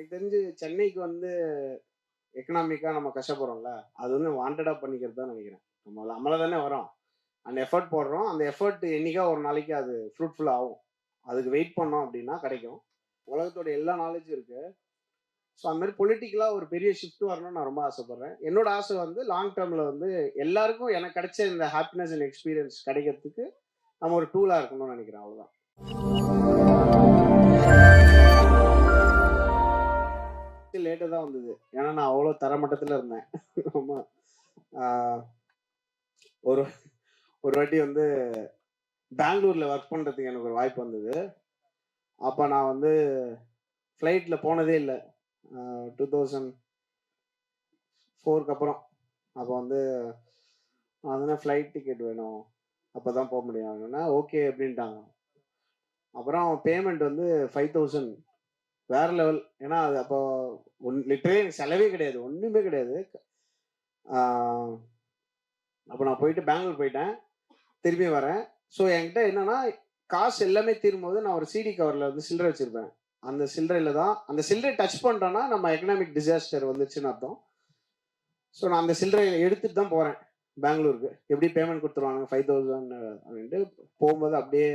எனக்கு தெரிஞ்சு சென்னைக்கு வந்து எக்கனாமிக்காக நம்ம கஷ்டப்படுறோம்ல அது வந்து வாண்டடாக பண்ணிக்கிறது தான் நினைக்கிறேன். நம்ம நம்மள தானே வரோம் அந்த எஃபர்ட் போடுறோம். அந்த எஃபர்ட் என்னைக்கா ஒரு நாளைக்கு அது ஃப்ரூட்ஃபுல்லாக ஆகும். அதுக்கு வெயிட் பண்ணோம் அப்படின்னா கிடைக்கும். உலகத்தோட எல்லா நாலேஜும் இருக்குது ஸோ அந்த மாதிரி பொலிட்டிக்கலாக ஒரு பெரிய ஷிஃப்ட் வரணும்னு நான் ரொம்ப ஆசைப்பட்றேன். என்னோட ஆசை வந்து லாங் டேர்மில் வந்து எல்லாருக்கும் எனக்கு கிடைச்ச இந்த ஹாப்பினஸ் அண்ட் எக்ஸ்பீரியன்ஸ் கிடைக்கிறதுக்கு நம்ம ஒரு டூலாக இருக்கணும்னு நினைக்கிறேன். அவ்வளோதான் லேட்டாக தான் வந்தது. ஏன்னா நான் அவ்வளோ தரமட்டத்தில் இருந்தேன். ஆமாம் ஒரு ஒரு வாட்டி வந்து பெங்களூரில் ஒர்க் பண்ணுறதுக்கு எனக்கு ஒரு வாய்ப்பு வந்தது. அப்போ நான் வந்து ஃப்ளைட்டில் போனதே இல்லை. டூ தௌசண்ட் ஃபோருக்கு அப்புறம். அப்போ வந்து அதனால ஃப்ளைட் டிக்கெட் வேணும். அப்போ தான் போக முடியும். அப்படின்னா ஓகே அப்படின்ட்டாங்க. அப்புறம் பேமெண்ட் வந்து ஃபைவ் தௌசண்ட் வேற லெவல் ஏன்னா அது அப்போ ஒன் லிட்டரே எனக்கு செலவே கிடையாது. ஒன்றுமே கிடையாது. அப்போ நான் போயிட்டு பெங்களூர் போயிட்டேன். திரும்பி வரேன். ஸோ என்கிட்ட என்னன்னா காசு எல்லாமே தீரும்போது நான் ஒரு சிடி கவரில் வந்து சில்லறை வச்சுருப்பேன். அந்த சில்லறையில் தான் அந்த சில்லறை டச் பண்ணிட்டோன்னா நம்ம எக்கனாமிக் டிசாஸ்டர் வந்துச்சுன்னு அர்த்தம். ஸோ நான் அந்த சில்லறையை எடுத்துட்டு தான் போகிறேன் பெங்களூருக்கு எப்படி பேமெண்ட் கொடுத்துருவாங்க ஃபைவ் தௌசண்ட் அப்படின்ட்டு போகும்போது அப்படியே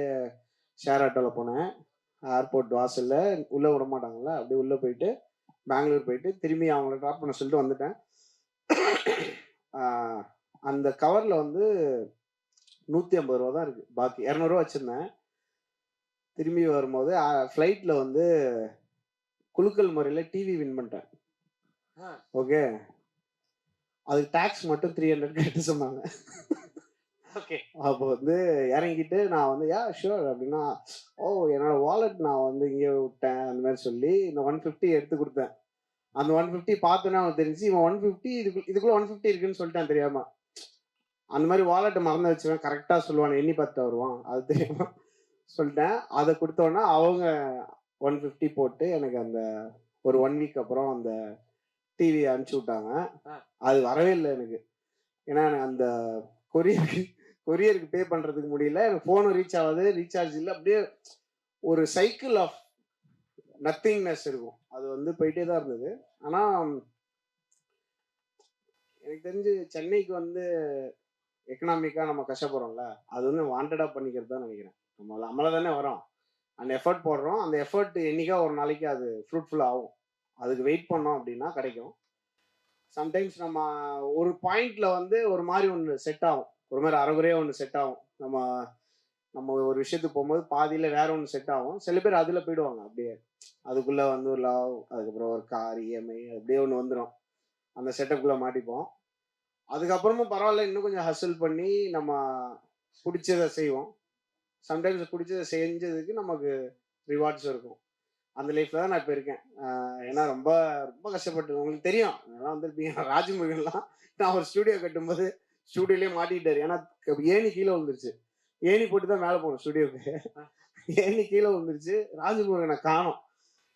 ஷேர் ஆட்டோவில் போனேன். ஏர்போர்ட் வாசலில் உள்ளே விட மாட்டாங்கல்ல அப்படியே உள்ளே போயிட்டு பெங்களூர் போயிட்டு திரும்பி அவங்கள ட்ராப் பண்ண சொல்லிட்டு வந்துட்டேன். அந்த கவரில் வந்து நூற்றி ஐம்பது ரூபா தான் இருக்குது பாக்கி இரநூறுவா வச்சுருந்தேன். திரும்பி வரும்போது ஃப்ளைட்டில் வந்து குலுக்கல் முறையில் டிவி வின் பண்ணிட்டேன். ஓகே அதுக்கு டேக்ஸ் மட்டும் த்ரீ ஹண்ட்ரட் கட்ட சொன்னாங்க. அப்போ வந்து இறங்கிட்டு நான் வந்து யா ஷூர் அப்படின்னா ஓ என்னோட வாலெட் நான் வந்து இங்கே விட்டேன் அந்த மாதிரி சொல்லி இந்த ஒன் ஃபிஃப்டி எடுத்து கொடுத்தேன். அந்த ஒன் ஃபிஃப்டி பார்த்தோன்னே அவனுக்கு தெரிஞ்சு இவன் ஒன் ஃபிஃப்டி இதுக்கு இதுக்குள்ள ஒன் ஃபிஃப்டி இருக்குன்னு சொல்லிட்டான் தெரியாம. அந்த மாதிரி வாலெட்டை மறந்து வச்சுவேன் கரெக்டாக சொல்லுவான் எண்ணி பார்த்து வருவான். அது தெரியாம சொல்லிட்டேன். அதை கொடுத்தோன்னே அவங்க ஒன் ஃபிஃப்டி போட்டு எனக்கு அந்த ஒரு ஒன் வீக் அப்புறம் அந்த டிவி அனுப்பிச்சி விட்டாங்க. அது வரவே இல்லை எனக்கு. ஏன்னா எனக்கு அந்த கொரியருக்கு கொரியருக்கு பே பண்றதுக்கு முடியல. எனக்கு ஃபோனும் ரீச் ஆகாது ரீசார்ஜ் இல்லை. அப்படியே ஒரு சைக்கிள் ஆஃப் நத்திங்னஸ் இருக்கும். அது வந்து போயிட்டே தான் இருந்தது. ஆனா எனக்கு தெரிஞ்சு சென்னைக்கு வந்து எக்கனாமிக்காக நம்ம கஷ்டப்படுறோம்ல அது வந்து வாண்டடாக பண்ணிக்கிறது தான் நினைக்கிறேன். நம்ம நம்மள தானே வரோம் அந்த எஃபர்ட் போடுறோம். அந்த எஃபர்ட் என்னைக்கா ஒரு நாளைக்கு அது ஃப்ரூட்ஃபுல் ஆகும். அதுக்கு வெயிட் பண்ணோம் அப்படின்னா கிடைக்கும். சம்டைம்ஸ் நம்ம ஒரு பாயிண்ட்ல வந்து ஒரு மாதிரி ஒன்று செட் ஆகும். ஒரு மாதிரி அறகுறையாக ஒன்று செட் ஆகும். நம்ம நம்ம ஒரு விஷயத்துக்கு போகும்போது பாதியில் வேற ஒன்று செட் ஆகும். சில பேர் அதில் போயிடுவாங்க. அப்படியே அதுக்குள்ளே வந்து ஒரு லவ் அதுக்கப்புறம் ஒரு கார் இஎம்ஐ அப்படியே ஒன்று வந்துடும் அந்த செட்டப்புக்குள்ளே மாட்டிப்போம். அதுக்கப்புறமும் பரவாயில்ல. இன்னும் கொஞ்சம் ஹசில் பண்ணி நம்ம பிடிச்சதை செய்வோம். சம்டைம்ஸ் பிடிச்சதை செஞ்சதுக்கு நமக்கு ரிவார்ட்ஸ் இருக்கும். அந்த லைஃப்ல தான் நான் இப்போ இருக்கேன். ஏன்னா ரொம்ப ரொம்ப கஷ்டப்பட்டு உங்களுக்கு தெரியும். அதெல்லாம் வந்திருப்பீங்க ராஜமுருகன்லாம் நான் ஒரு ஸ்டூடியோ கட்டும்போது ஸ்டூடியோலயே மாட்டிக்கிட்டாரு. ஏன்னா ஏணி கீழே விழுந்துருச்சு. ஏணி போட்டு தான் மேலே போகணும் ஸ்டுடியோக்கு. ஏணி கீழே விழுந்துருச்சு. ராஜமுருகனை காணோம்.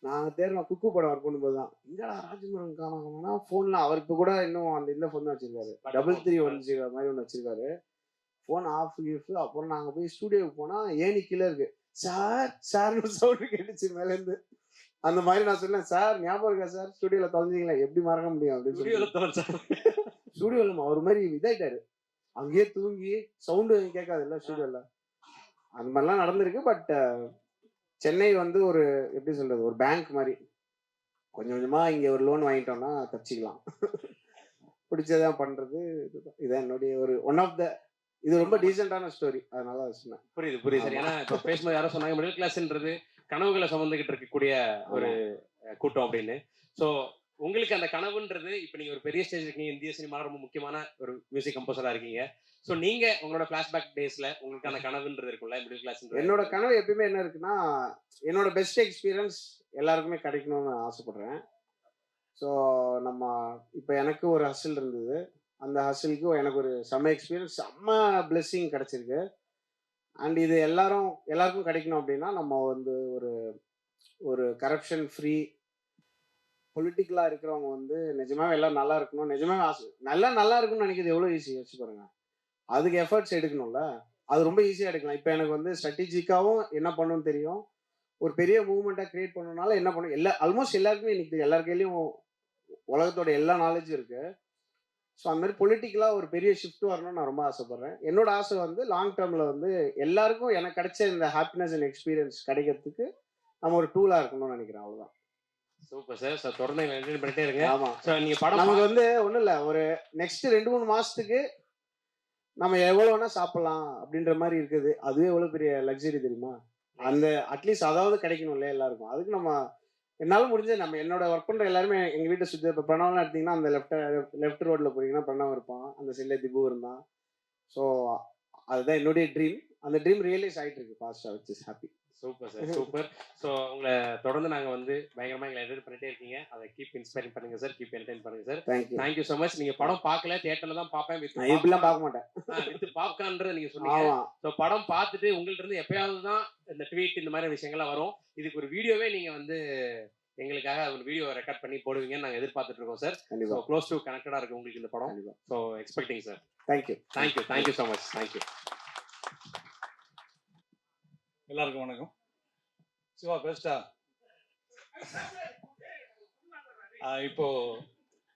நாங்கள் தேர்வோம் குக்கு படம் ஒர்க் பண்ணும்போது தான். எங்கடா ராஜமுருகன் காணோம்னா ஃபோனில் அவர் இப்போ கூட இன்னும் அந்த இந்த ஃபோன் தான் வச்சிருக்காரு. டபுள் த்ரீ ஒன் ஜீரோ மாதிரி ஒன்று வச்சிருக்காரு. ஃபோன் ஆஃப் கிஃப்ட் அப்புறம் நாங்கள் போய் ஸ்டூடியோக்கு போனால் ஏணி கீழே இருக்கு. சார் சார்னு சவுண்டு கேட்டுச்சு மேலேருந்து. அந்த மாதிரி நான் சொன்னேன் சார் ஞாபகம் இருக்கா சார்? ஸ்டுடியோவில் தொலைஞ்சிங்களா? எப்படி மறக்க முடியும்? அப்படின்னு சொல்லி ஸ்டுடியோவில் ஒரு மாதிரி இதாயிட்டாரு. அங்கேயே தூங்கி சவுண்டு கேட்காது இல்ல ஸ்டுடியோல அந்த மாதிரிலாம் நடந்திருக்கு பட் சென்னை வந்து ஒரு எப்படி சொல்றது ஒரு பேங்க் மாதிரி. கொஞ்சம் கொஞ்சமா இங்க ஒரு லோன் வாங்கிட்டோம்னா தப்பிச்சிக்கலாம். பிடிச்சதான் பண்றது இதுதான். இதான் என்னுடைய ஒரு ஒன் ஆஃப் த இது ரொம்ப டீசென்டான ஸ்டோரி அதனால அதை சொன்னேன். புரியுது புரியுது. சார் ஏன்னா இப்போ பேசும்போது யாரோ சொன்னாங்க மிடில் கிளாஸ்ன்றது கனவுகளை சுமந்துகிட்டு இருக்கக்கூடிய ஒரு கூட்டம் அப்படின்னு. ஸோ உங்களுக்கு அந்த கனவுன்றது இப்போ நீங்க ஒரு பெரிய ஸ்டேஜ் இருக்கீங்க. இந்திய சினிமால ரொம்ப முக்கியமான ஒரு மியூசிக் கம்போசரா இருக்கீங்க. ஸோ நீங்க உங்களோட பிளாஷ்பேக் டேஸ்ல உங்களுக்கு அந்த கனவுன்றது இருக்கும்ல மிடில் கிளாஸ் என்னோட கனவு எப்பயுமே என்ன இருக்குன்னா என்னோட பெஸ்ட் எக்ஸ்பீரியன்ஸ் எல்லாருக்குமே கிடைக்கணும்னு ஆசைப்படுறேன். ஸோ நம்ம இப்போ எனக்கு ஒரு ஹசில் இருந்தது. அந்த ஹசிலுக்கு எனக்கு ஒரு செம்ம எக்ஸ்பீரியன்ஸ் செம்ம பிளெஸ்ஸிங் கிடைச்சிருக்கு. அண்ட் இது எல்லாரும் எல்லாருக்கும் கிடைக்கணும் அப்படின்னா நம்ம வந்து ஒரு ஒரு கரப்ஷன் ஃப்ரீ பொலிட்டிக்கலாக இருக்கிறவங்க வந்து நிஜமாவே எல்லாம் நல்லா இருக்கணும். நிஜமாவே ஆசை நல்லா நல்லா இருக்கும்னு நினைக்கிறது எவ்வளோ ஈஸி யோசிச்சு பாருங்க. அதுக்கு எஃபர்ட்ஸ் எடுக்கணும்ல. அது ரொம்ப ஈஸியாக எடுக்கலாம். இப்போ எனக்கு வந்து ஸ்ட்ராட்டஜிக்காகவும் என்ன பண்ணணும்னு தெரியும். ஒரு பெரிய மூவ்மெண்ட்டாக கிரியேட் பண்ணனால என்ன பண்ணும் எல்லா ஆல்மோஸ்ட் எல்லாருக்குமே இன்னைக்கு எல்லார் கையிலயும் உலகத்தோட எல்லா நாலேஜும் இருக்கு. ஸோ அந்த மாதிரி பொலிட்டிக்கலாக ஒரு பெரிய ஷிஃப்ட் வரணும்னு நான் ரொம்ப ஆசைப்பட்றேன். என்னோட ஆசை வந்து லாங் டேர்மில் வந்து எல்லாருக்கும் எனக்கு கிடைச்ச இந்த ஹாப்பினஸ் அண்ட் எக்ஸ்பீரியன்ஸ் கிடைக்கிறதுக்கு நம்ம ஒரு டூலாக இருக்கணும்னு நினைக்கிறேன். அவ்வளோதான் சூப்பர் சார் ஸோ தொடர்ந்து என்டர்டைன் பண்ணிட்டே இருங்க. ஆமாம் ஸோ நீங்க படம் நமக்கு வந்து ஒன்றும் இல்லை. ஒரு நெக்ஸ்ட் ரெண்டு மூணு மாசத்துக்கு நம்ம எவ்வளோ வேணா சாப்பிடலாம் அப்படின்ற மாதிரி இருக்குது. அதுவே எவ்வளோ பெரிய லக்ஸரி தெரியுமா? அந்த அட்லீஸ்ட் அதாவது கிடைக்கணும்ல எல்லாருக்கும். அதுக்கு நம்ம என்னால முடிஞ்ச நம்ம என்னோட ஒர்க் பண்ற எல்லாருமே எங்க வீட்டை சுத்தி இப்போ பிரணவம்லாம் எடுத்தீங்கன்னா அந்த லெஃப்ட் லெஃப்ட் ரோட்ல போறீங்கன்னா பிரணவ் இருப்பான். அந்த சைட்ல திபு இருந்தான். ஸோ அதுதான் என்னுடைய ட்ரீம் அந்த ட்ரீம் ரியலைஸ் ஆயிட்டு இருக்கு. ஃபாஸ்டா which is happy super sir super so உங்களை தொடர்ந்து நாங்க வந்து பயங்கரமா எங்களை என்டர்டைன் பண்ணிட்டே இருக்கீங்க. அதை கீப் இன்ஸ்பைரிங் பண்ணுங்க சார் கீப் என்டர்டைன் பண்ணுங்க sir thank you thank you so much நீங்க படம் பார்க்கல தியேட்டர்ல தான் பார்ப்பேன் வித் நான் இப்படிலாம் பார்க்க மாட்டேன். வித் பாப்கார்ன்ற நீங்க சொன்னீங்க. ஸோ படம் பார்த்துட்டு உங்கள்ட்ட இருந்து எப்பயாவது தான் இந்த ட்வீட் இந்த மாதிரி விஷயங்கள்லாம் வரும். இதுக்கு ஒரு வீடியோவே நீங்க வந்து எங்களுக்காக ஒரு வீடியோ ரெக்கார்ட் பண்ணி போடுவீங்கன்னு நாங்க எதிர்பார்த்துட்டு இருக்கோம் சார் ஸோ க்ளோஸ் டு கனெக்டடா இருக்கு உங்களுக்கு இந்த படம். So expecting sir thank you thank you thank you so much thank you எல்லாருக்கும் வணக்கம். சிவா பேஸ்டா இப்போ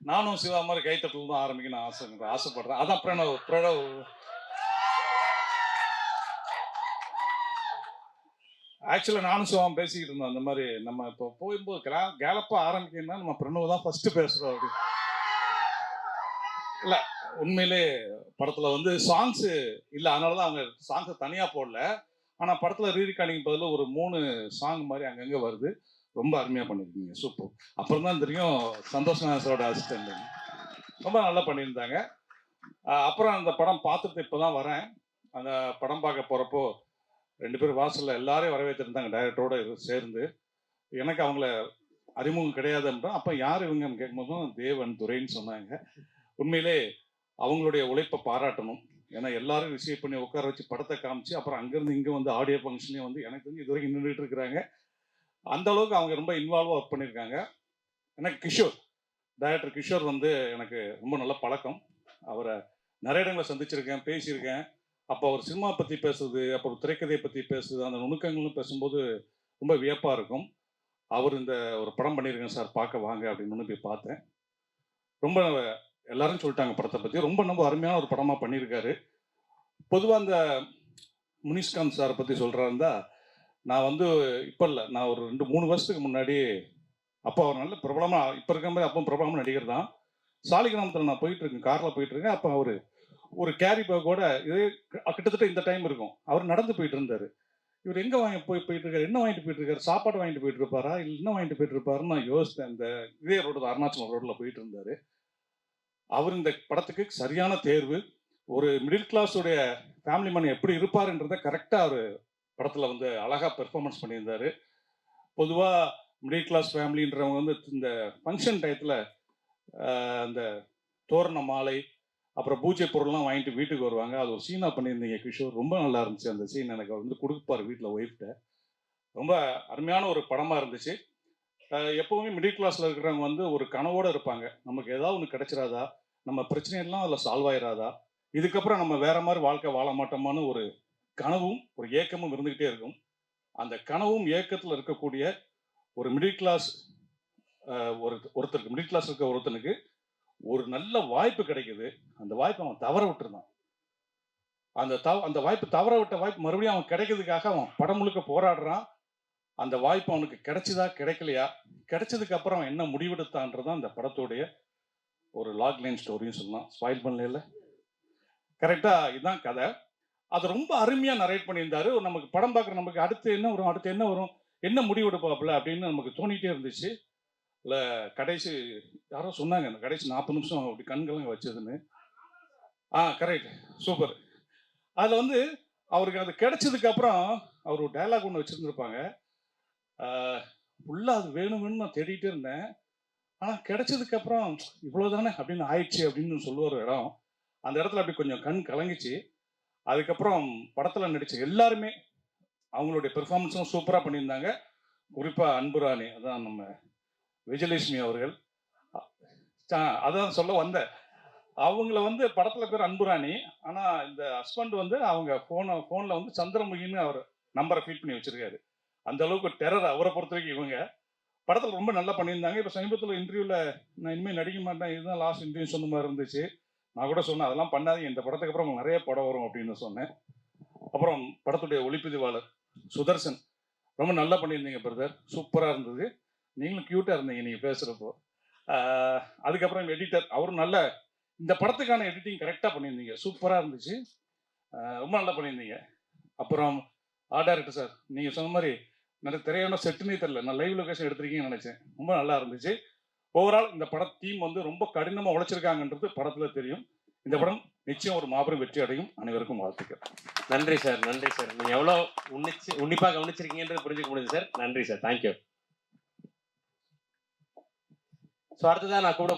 நானும் சிவா மாதிரி கைத்தட்டல் தான் ஆரம்பிக்கணும் ஆசை ஆசைப்படுறேன். அதான் பிரணவ் பிரணவ். ஆக்சுவலாக நானும் சிவாவும் பேசிக்கிட்டு இருந்தோம். அந்த மாதிரி நம்ம இப்போ போகும்போது கிளா கேலப்பாக ஆரம்பிக்கணும்னா நம்ம பிரணவ் தான் ஃபஸ்ட்டு பேசுகிறோம் அப்படி இல்லை உண்மையிலே படத்தில் வந்து சாங்ஸு இல்லை அதனால தான் அவங்க சாங்ஸை தனியாக போடல. ஆனால் படத்தில் ரீரிகார்டிங் பதில் ஒரு மூணு சாங் மாதிரி அங்கங்கே வருது. ரொம்ப அருமையாக பண்ணியிருக்கீங்க. சூப்பர் அப்புறம் தான் தெரியும் சந்தோஷ் நாசரோட அசிஸ்டன்ட் ரொம்ப நல்லா பண்ணியிருந்தாங்க. அப்புறம் அந்த படம் பார்த்துட்டு இப்போ தான் வரேன். அந்த படம் பார்க்க போகிறப்போ ரெண்டு பேரும் வாசலில் எல்லாரையும் வரவேற்றிருந்தாங்க. டைரக்டரோட சேர்ந்து. எனக்கு அவங்கள அறிமுகம் கிடையாதுன்றா அப்போ யார் இவங்க கேட்கும்போதும் தேவன் துரைன்னு சொன்னாங்க. உண்மையிலே அவங்களுடைய உழைப்பை பாராட்டணும். ஏன்னா எல்லாரும் ரிசீவ் பண்ணி உட்கார வச்சு படத்தை காமிச்சு அப்புறம் அங்கேருந்து இங்கே வந்து ஆடியோ ஃபங்க்ஷன்லேயும் வந்து எனக்கு தெரிஞ்சு இது வரைக்கும் நின்றுட்டு இருக்கிறாங்க. அந்த அளவுக்கு அவங்க ரொம்ப இன்வால்வாக ஒர்க் பண்ணியிருக்காங்க. எனக்கு கிஷோர் டைரக்டர் கிஷோர் வந்து எனக்கு ரொம்ப நல்ல பழக்கம். அவரை நிறைய இடங்களை சந்திச்சிருக்கேன் பேசியிருக்கேன். அப்போ அவர் சினிமா பற்றி பேசுறது அப்புறம் திரைக்கதையை பற்றி பேசுறது அந்த நுணுக்கங்களும் பேசும்போது ரொம்ப வியப்பாக இருக்கும். அவர் இந்த ஒரு படம் பண்ணியிருக்கேன் சார் பார்க்க வாங்க அப்படின்னு போய் பார்த்தேன். ரொம்ப எல்லாரும் சொல்லிட்டாங்க படத்தை பற்றி ரொம்ப ரொம்ப அருமையான ஒரு படமாக பண்ணியிருக்காரு. பொதுவாக அந்த முனிஷ்காந்த் சாரை பற்றி சொல்கிறாருந்தா நான் வந்து இப்போ இல்லை நான் ஒரு ரெண்டு மூணு வருஷத்துக்கு முன்னாடி அப்போ அவர் நல்ல பிரபலமாக இப்போ இருக்க மாதிரி அப்போ பிரபலமாக நடிகர் தான். சாலிகிராமத்தில் நான் போயிட்டு இருக்கேன் காரில் போயிட்டு இருக்கேன். அப்போ அவர் ஒரு கேரி பேக்கோட இதே கிட்டத்தட்ட இந்த டைம் இருக்கும். அவர் நடந்து போயிட்டு இருந்தார். இவர் எங்கே வாங்கி போய் போயிட்டு இருக்காரு? என்ன வாங்கிட்டு போயிட்டு இருக்காரு? சாப்பாடு வாங்கிட்டு போயிட்டு இருப்பாரா? இல்லை என்ன வாங்கிட்டு போயிட்டு இருப்பாருன்னு நான் யோசித்தேன். அந்த இதே ரோடு அருணாச்சலம் ரோட்டில் போயிட்டு இருந்தார். அவர் இந்த படத்துக்கு சரியான தேர்வு. ஒரு மிடில் கிளாஸுடைய ஃபேமிலி மேன் எப்படி இருப்பாருன்றத கரெக்டாக அவர் படத்தில் வந்து அழகாக பெர்ஃபார்மன்ஸ் பண்ணியிருந்தார். பொதுவாக மிடில் கிளாஸ் ஃபேமிலின்றவங்க வந்து இந்த ஃபங்க்ஷன் டயத்தில் அந்த தோரண மாலை அப்புறம் பூஜை பொருள்லாம் வாங்கிட்டு வீட்டுக்கு வருவாங்க. அது ஒரு சீனாக பண்ணியிருந்தீங்க கிஷோர். ரொம்ப நல்லா இருந்துச்சு அந்த சீன் எனக்கு அவர் வந்து கொடுப்பார் வீட்டில் ஒய்ஃப்ட்ட ரொம்ப அருமையான ஒரு படமாக இருந்துச்சு. எப்போவுமே மிடில் கிளாஸில் இருக்கிறவங்க வந்து ஒரு கனவோடு இருப்பாங்க. நமக்கு ஏதாவது ஒன்று கிடைச்சிராதா நம்ம பிரச்சனையெல்லாம் அதில் சால்வ் ஆயிராதா? இதுக்கப்புறம் நம்ம வேற மாதிரி வாழ்க்கை வாழ மாட்டோமான்னு ஒரு கனவும் ஒரு ஏக்கமும் இருந்துகிட்டே இருக்கும். அந்த கனவும் ஏக்கத்தில் இருக்கக்கூடிய ஒரு மிடில் கிளாஸ் ஒரு ஒருத்தருக்கு மிடில் கிளாஸ் இருக்க ஒருத்தனுக்கு ஒரு நல்ல வாய்ப்பு கிடைக்குது. அந்த வாய்ப்பை அவன் தவற விட்டுருந்தான். அந்த தவ அந்த வாய்ப்பு தவற விட்ட வாய்ப்பு மறுபடியும் அவன் கிடைக்கிறதுக்காக அவன் படம் முழுக்க போராடுறான். அந்த வாய்ப்பு அவனுக்கு கிடைச்சதா கிடைக்கலையா? கிடைச்சதுக்கு அப்புறம் அவன் என்ன முடிவெடுத்தான்றதான் அந்த படத்துடைய ஒரு லாக் லைன் ஸ்டோரியும் சொல்லலாம். ஸ்பாயில் பண்ணல கரெக்டாக இதுதான் கதை. அதை ரொம்ப அருமையாக நரேட் பண்ணியிருந்தாரு. நமக்கு படம் பார்க்குற நமக்கு அடுத்து என்ன வரும் அடுத்து என்ன வரும் என்ன முடிவெடுப்பாப்புல அப்படின்னு நமக்கு தோணிகிட்டே இருந்துச்சு. இல்லை கடைசி யாரோ சொன்னாங்க அந்த கடைசி நாற்பது நிமிஷம் அப்படி கண்கள்லாம் வச்சதுன்னு. ஆ கரெக்ட் சூப்பர் அதில் வந்து அவருக்கு அது கிடைச்சதுக்கு அப்புறம் அவர் ஒரு டைலாக் ஒன்று வச்சுருந்துருப்பாங்க. ஃபுல்லாக அது வேணும் வேணும்னு நான் தேடிட்டே இருந்தேன். ஆனால் கிடைச்சதுக்கு அப்புறம் இவ்வளவுதானே அப்படின்னு ஆயிடுச்சு அப்படின்னு சொல்லுவார் இடம். அந்த இடத்துல அப்படி கொஞ்சம் கண் கலங்கிச்சு. அதுக்கப்புறம் படத்தில் நடிச்ச எல்லாருமே அவங்களுடைய பெர்ஃபார்மன்ஸும் சூப்பராக பண்ணியிருந்தாங்க. குறிப்பாக அன்புராணி அதான் நம்ம விஜயலட்சுமி அவர்கள். அதான் சொல்ல வந்தேன் அவங்கள வந்து படத்தில் பேர் அன்புராணி. ஆனால் இந்த ஹஸ்பண்ட் வந்து அவங்க ஃபோனை ஃபோனில் வந்து சந்திரமுகின்னு அவர் நம்பரை ஃபீட் பண்ணி வச்சிருக்காரு. அந்த அளவுக்கு டெரர் அவரை பொறுத்த வரைக்கும் இவங்க. படத்தில் ரொம்ப நல்லா பண்ணியிருந்தாங்க. இப்போ சமீபத்தில் இன்டர்வியூவில் நான் இனிமேல் நடிக்க மாட்டேன். இதுதான் லாஸ்ட் இன்டர்வியூ சொன்ன மாதிரி இருந்துச்சு. நான் கூட சொன்னேன் அதெல்லாம் பண்ணாதீங்க. இந்த படத்துக்கு அப்புறம் உங்களுக்கு நிறைய படம் வரும் அப்படின்னு சொன்னேன். அப்புறம் படத்துடைய ஒளிப்பதிவாளர் சுதர்சன் ரொம்ப நல்லா பண்ணியிருந்தீங்க பிரதர் சூப்பராக இருந்தது. நீங்களும் க்யூட்டாக இருந்தீங்க நீங்கள் பேசுகிறப்போ அதுக்கப்புறம் எடிட்டர் அவரும் நல்ல இந்த படத்துக்கான எடிட்டிங் கரெக்டாக பண்ணியிருந்தீங்க. சூப்பராக இருந்துச்சு. ரொம்ப நல்லா பண்ணியிருந்தீங்க. அப்புறம் ஆ டேரக்டர் சார் நீங்கள் சொன்ன மாதிரி எனக்கு திரையான செட்டுனே தெரில நான் லைவ் லொகேஷன் எடுத்திருக்கீங்கன்னு நினைச்சேன். ரொம்ப நல்லா இருந்துச்சு. ஓவரால் இந்த பட தீம் வந்து ரொம்ப கடினமாக உழைச்சிருக்காங்கன்றது படத்தில் தெரியும். இந்த படம் நிச்சயம் ஒரு மாபெரும் வெற்றி அடையும். அனைவருக்கும் வாழ்த்துக்கள். நன்றி சார். நன்றி சார். நீங்க எவ்வளவு உன்னிச்சு உன்னிப்பா கவனிச்சிருக்கீங்கன்றது புரிஞ்சுக்க முடியுது சார். நன்றி சார். தேங்க்யூ ஸோ அடுத்ததான் நான் கூட